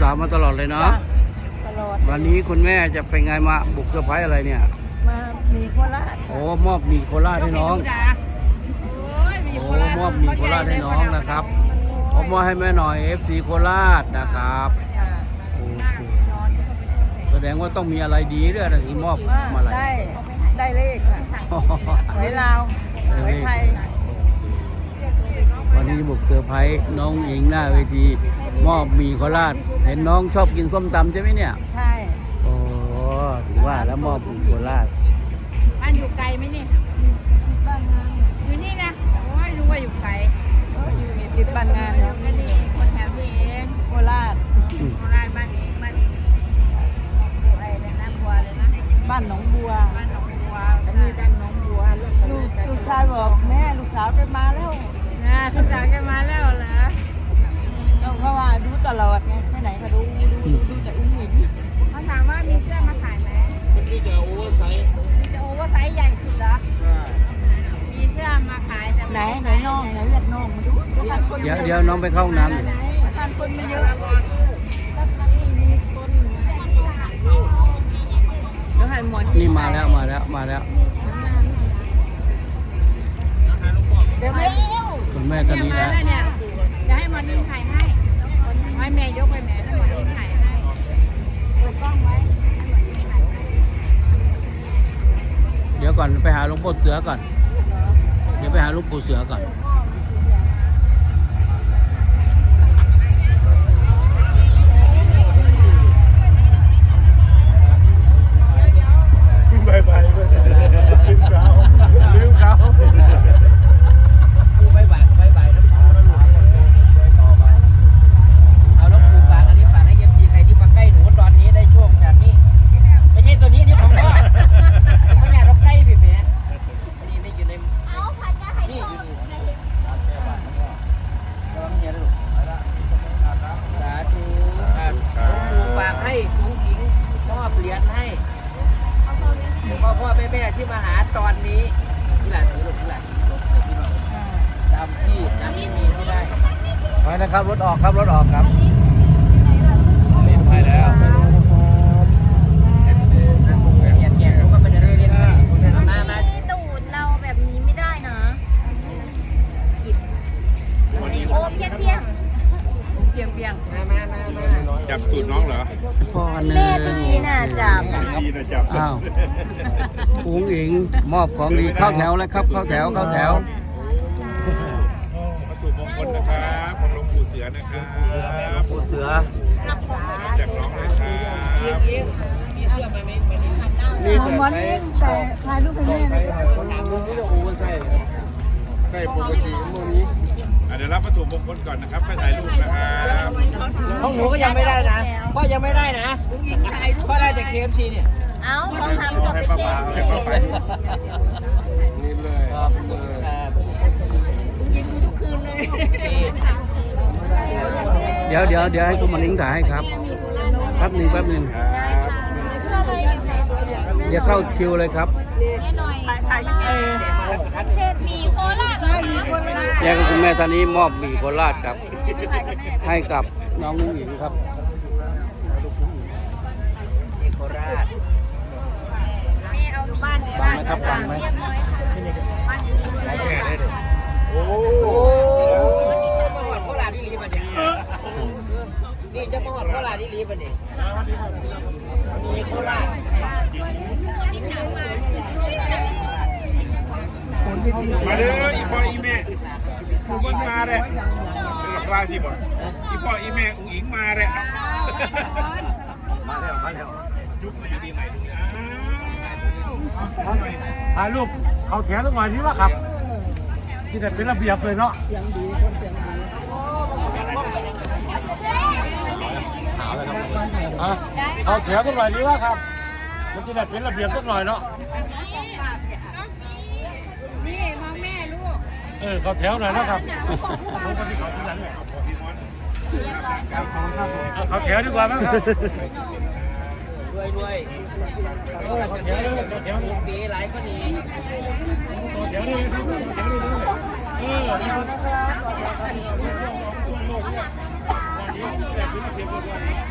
สาวมาตลอดเลยเนาะจ้ตลอดวันนี้คุณแม่จะเป็นไงมาบุกเซอร์ไพรส์อะไรเนี่ย มามีโคราชโอ้มอบหมีโคราชให้น้องโอ้มอบหมีโคราชให้น้องนะครับผมมอบให้แม่หน่อย FC โคราชนะครับค่ะโอเคแสดงว่าต้องมีอะไรดีด้วยนะที่มอบว่ามาอะไรได้ได้เลขค่ะหวยลาวหวยไทยวันนี้บุกเซอร์ไพรส์น้องหญิงหน้าเวที มอบหมีโคราชเห็นน้องชอบกินส้มตำใช่ไหมเนี่ย ใช่ โอ้ถึงว่าแล้วมอบหมีโคราช ไหนไหนน้องไหนเรียกน้องมาดูท่านคนเดี๋ยวเดี๋ยวน้องไปเข้าห้องน้ำอยู่ท่านคนไม่เยอะเดี๋ยวให้หมอนนี่มาแล้วมาแล้วมาแล้วเดี๋ยวไม่คุณแม่ตอนเนี่ยนี้มาแล้วแล้วเนี่ยจะให้หมอนินถ่ายให้ให้แม่ยกไปแม่ให้หมอนินถ่ายให้เปิดกล้องไว้เดี๋ยวก่อนไปหาหลวงปู่เสือก่อนเดี๋ ยวไปหาลูกปูเสือก่อน บายบายลืมเขาลืมเขา ปูใบใบใบใบน้ำปูนะลูกเอาน้ำปูฝากอันนี้ฝากให้เอฟซีใครที่มาใกล้หนูตอนนี้ได้โชคจากนี้ ไม่ใช่ตัวนี้นี่ของพ่อไม่อยากเราใกล้พี่แม่อันนี้นี่อยู่ในนี่อยู่นี่ระวังเฮียนะลูกสาธุอะน้องปูฝากให้ลุงหญิงมอบเหรียญให้พ่อพ่อแม่แม่ ที่มาหาตอนนี้ที่หลานถือรถที่หลานถือลูกที่น้องตามที่ตามที่มีไม่ได้ไปนะครับรถออกครับรถออกครับ พ่อหนึ่งแม่ตีน่ะจับดีนะจับอ้าวอุ๋งอิงมอบของดีเข้าแถวเลยครับ เข้าแถวเข้าแถววัตถุมงคลนะครับของหลวงปู่เสือนะครับปู่เสือจากน้องเลยครัเอียบงเอียงมีเสื้อไหมไม่ไม่นี่หมอนอิงแต่ถ่ายรูปให้แม่หน่อยใส่ปกติโมนี้ เดี๋ยวรับวัตถุมงคลก่อนนะครับไปถ่ายรูปนะครับของหนูก็ยังไม่ได้นะพ่อยังไม่ได้นะพ่อได้แต่เคฟซีเนี่ยเอ้าเขาทำกับให้ไปป้าเจ๊ป๋าให้ป้าป๋านี่เลยยิงดูทุกคืนเลยเดี๋ยวเดี๋ยวเดี๋ยวให้คุณมาลิงถ่ายให้ครับแป๊บหนึ่งแป๊บหนึ่งครับ เดี๋ยวเข้าคิวเลยครับแม่หน่อยเศษหมีโคราชเหรอคะแยกกับคุณแม่ตอนนี้มอบหมี่โคราชครับ ให้กับน้องอุ๋งอิงครับซีโคราชแม่เอาอยู่บ้านเนี่ยฟังไหมครับฟังไหม เรียบร้อยค่ะ โอ้ โอ้มาหอดโคราชที่รีบอะเนี่ยนี่จะมาหอดโคราชที่รีบอะเนี่ยมีโคราช มาเด้ออีพ่ออีแม่กูก็มาเลยเป็นกับว่าที่บอกอีพ่ออีแม่อุ้งอิงมาเลยมาแล้วมาแล้วยุคไหนดีไหนดูอ้าวถ่ายรูปเขาแถวสักหน่อยนี่ว่าครับ ที่แต่เป็นระเบียบเลยเนาะอะเขาแถวสักหน่อยนี่ว่าครับ มันจะได้เป็นระเบียบสักหน่อยเนาะ นี่มองแม่ลูกเออเขาแถวหน่อยนะครับผมก็ที่เขาที่นั้นแหละเอาเขาแถวดีกว่ามั้งครับรวยรวยเออเขาแถวนี่เขาแถวนี่ปีหลายคนนี้เขาแถวนี่ครับแถวนี่เออปีหมดเลย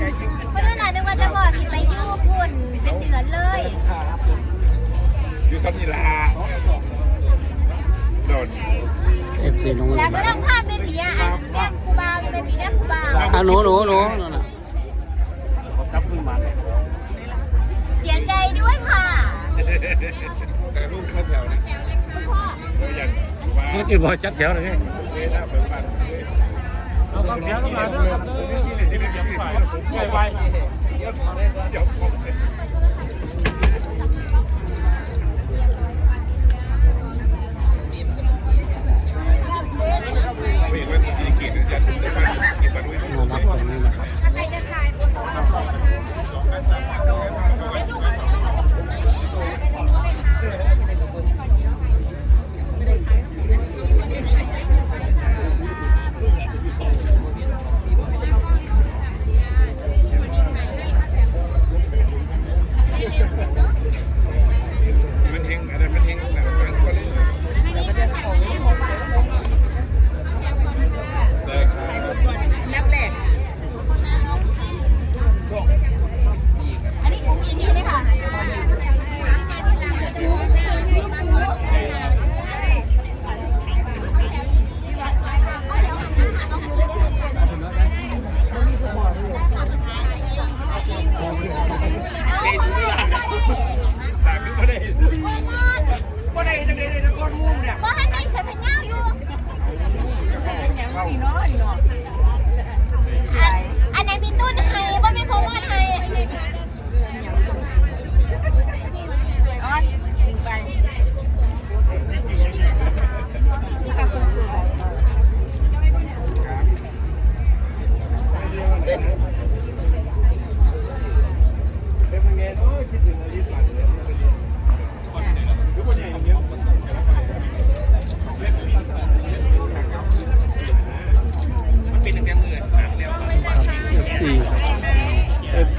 ล้ชิดเพื่อนน่ะนึกว่าจะบอกสิไปยูพุ่นเป็นเดือนเลยอยู่กับนิลาโดนเอฟซีน้องแล้วก็ต้องพาเบบีอะอัะหนูหนูหนูนั่นน่ะเสียใจด้วยค่ะแต่ลูกเข้าแถวนะเราอยากว่าเมื่อกี้บอกจัดแถวเลยไงเวลาเป็นวันเอาแถวกันมาเด้อครับเด้อที่ไหนที่ไหนที่ไหนผมไปไปเดี๋ยวผมไม่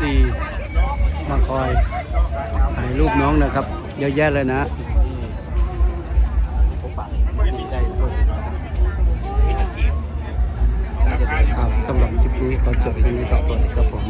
ดีมาคอยถ่ายรูปน้องนะครับ เยอะแยะเลยนะครับสำหรับคลิปนี้ขอจบที่นี้ต่อสวัสดีครับผม